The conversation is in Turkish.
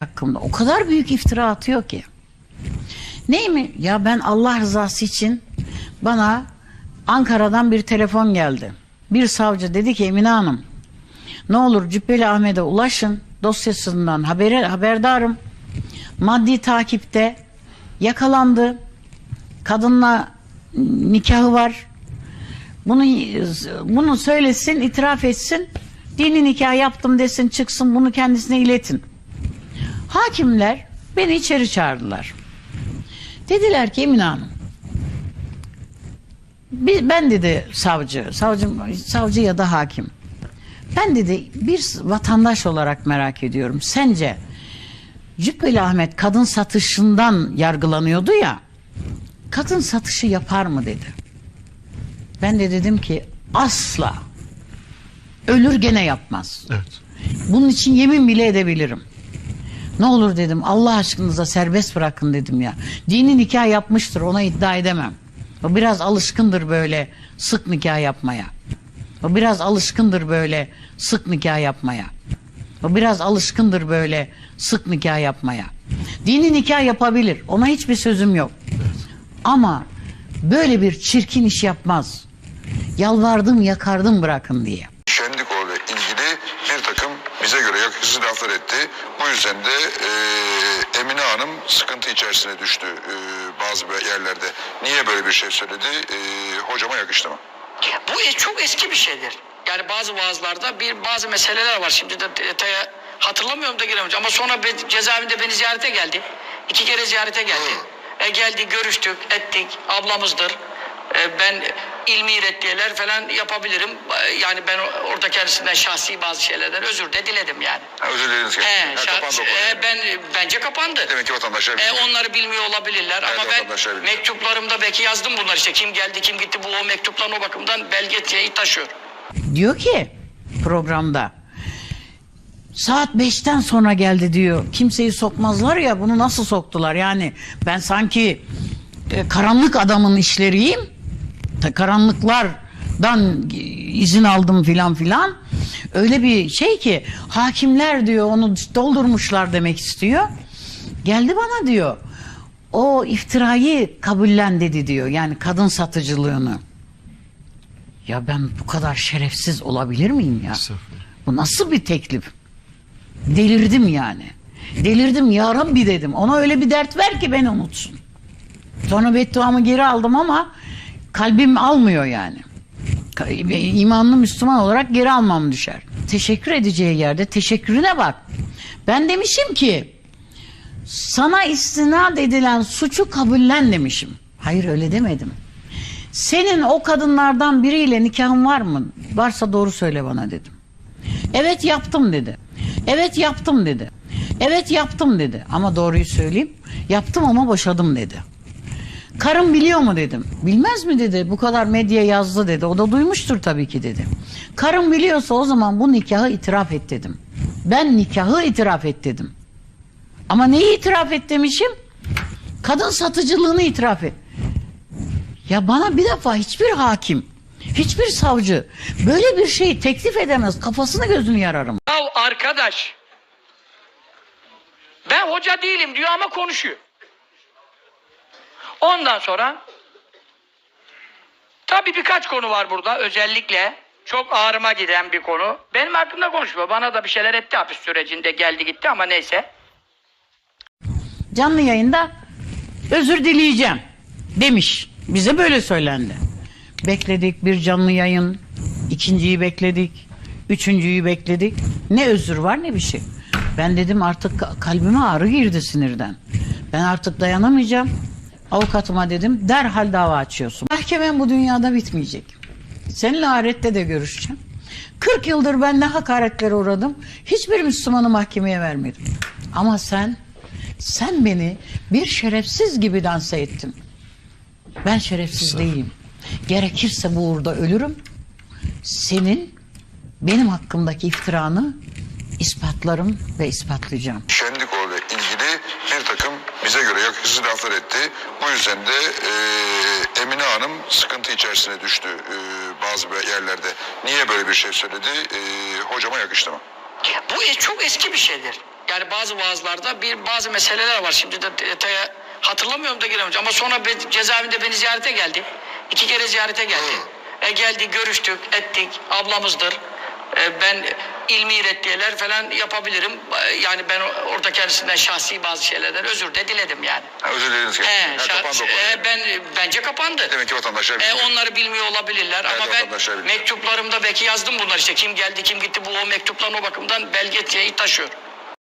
hakkımda o kadar büyük iftira atıyor ki. Ney mi? Ya ben Allah rızası için bana Ankara'dan bir telefon geldi. Bir savcı dedi ki Emine Hanım ne olur Cübbeli Ahmet'e ulaşın dosyasından haberi, haberdarım. Maddi takipte yakalandı. Kadınla nikahı var. Bunu bunu söylesin, itiraf etsin. Dini nikah yaptım desin, çıksın bunu kendisine iletin. Hakimler beni içeri çağırdılar. Dediler ki Emine Hanım ben dedi savcı, savcı, savcı ya da hakim. Ben dedi bir vatandaş olarak merak ediyorum. Sence Cübbeli Ahmet kadın satışından yargılanıyordu ya. Kadın satışı yapar mı dedi. Ben de dedim ki asla. Ölür gene yapmaz. Evet. Bunun için yemin bile edebilirim. Ne olur dedim Allah aşkınıza serbest bırakın dedim ya. Dini nikah yapmıştır ona iddia edemem. O biraz alışkındır böyle sık nikah yapmaya. O biraz alışkındır böyle sık nikah yapmaya. O biraz alışkındır böyle sık nikah yapmaya. Dini nikah yapabilir. Ona hiçbir sözüm yok. Ama böyle bir çirkin iş yapmaz. Yalvardım yakardım bırakın diye. Şenlikoğlu ile ilgili bir takım yakışıksız laflar etti. Bu yüzden de e, Emine Hanım sıkıntı içerisine düştü e, bazı yerlerde. Niye böyle bir şey söyledi? E, hocama yakıştı mı? Bu e- çok eski bir şeydir. Yani bazı vaazlarda bir bazı meseleler var. Şimdi de detaya hatırlamıyorum da giremeyeceğim. Ama sonra be- cezaevinde beni ziyarete geldi. İki kere ziyarete geldi. E geldi görüştük ettik ablamızdır. E, ben ilmi reddiyeler falan yapabilirim. E, Yani ben orada kendisinden şahsi bazı şeylerden özür de diledim yani. Ha, özür dilediniz ki. He, Ha, kapandı e, ben bence kapandı. Demek ki vatandaşlar E, bilmiyor. onları bilmiyor olabilirler Evet, ama ben biliyor. mektuplarımda belki yazdım bunlar işte kim geldi kim gitti bu o mektupların o bakımdan belgeyi taşıyor. Diyor ki programda saat 5'ten sonra geldi diyor. Kimseyi sokmazlar ya bunu nasıl soktular? Yani ben sanki e, karanlık adamın işleriyim. Karanlıklardan izin aldım filan filan. Öyle bir şey ki hakimler diyor onu doldurmuşlar demek istiyor. Geldi bana diyor. O iftirayı kabullen dedi diyor. Yani kadın satıcılığını. Ya ben bu kadar şerefsiz olabilir miyim ya? Bu nasıl bir teklif? Delirdim yani. Delirdim ya Rabbi dedim. Ona öyle bir dert ver ki beni unutsun. Sonra bedduamı geri aldım ama kalbim almıyor yani. İmanlı Müslüman olarak geri almam düşer. Teşekkür edeceği yerde teşekkürüne bak. Ben demişim ki sana istinad edilen suçu kabullen demişim. Hayır öyle demedim. Senin o kadınlardan biriyle nikahın var mı? Varsa doğru söyle bana dedim. Evet yaptım dedi. Evet yaptım dedi. Evet yaptım dedi. Ama doğruyu söyleyeyim. Yaptım ama boşadım dedi. Karım biliyor mu dedim. Bilmez mi dedi. Bu kadar medya yazdı dedi. O da duymuştur tabii ki dedi. Karım biliyorsa o zaman bu nikahı itiraf et dedim. Ben nikahı itiraf et dedim. Ama neyi itiraf et demişim? Kadın satıcılığını itiraf et. Ya bana bir defa hiçbir hakim, hiçbir savcı böyle bir şeyi teklif edemez. Kafasını gözünü yararım. Ya arkadaş ben hoca değilim diyor ama konuşuyor. Ondan sonra tabii birkaç konu var burada özellikle çok ağrıma giden bir konu. Benim hakkımda konuşmuyor. Bana da bir şeyler etti hapis sürecinde geldi gitti ama neyse. Canlı yayında özür dileyeceğim demiş. Bize böyle söylendi. Bekledik bir canlı yayın, ikinciyi bekledik, üçüncüyü bekledik. Ne özür var ne bir şey. Ben dedim artık ka- kalbime ağrı girdi sinirden. Ben artık dayanamayacağım. Avukatıma dedim derhal dava açıyorsun. Mahkemem bu dünyada bitmeyecek. Seninle ahirette de görüşeceğim. 40 yıldır ben ne hakaretlere uğradım. Hiçbir Müslümanı mahkemeye vermedim. Ama sen, sen beni bir şerefsiz gibi danse ettin. Ben şerefsiz değilim. Gerekirse bu uğurda ölürüm. Senin benim hakkımdaki iftiranı ispatlarım ve ispatlayacağım. Şenlikoğlu ile ilgili bir takım bize göre yakışıksız laflar etti. Bu yüzden de e, Emine Hanım sıkıntı içerisine düştü e, bazı yerlerde. Niye böyle bir şey söyledi? E, hocama yakıştı mı? Bu e- çok eski bir şeydir. Yani bazı vaazlarda bir bazı meseleler var. Şimdi de detaya hatırlamıyorum da giremeyeceğim. Ama sonra be- cezaevinde beni ziyarete geldi. İki kere ziyarete geldi. E geldi görüştük ettik ablamızdır. E, ben ilmi reddiyeler falan yapabilirim. E, Yani ben orada kendisinden şahsi bazı şeylerden özür de diledim yani. Ha, özür dilediniz ki. He, şah- kapandı o konu. e, ben bence kapandı. Demek ki vatandaşlar E, bilmiyor. onları bilmiyor olabilirler Evet, ama ben bilmiyor. mektuplarımda belki yazdım bunlar işte kim geldi kim gitti bu o mektupların o bakımdan belgeyi taşıyor.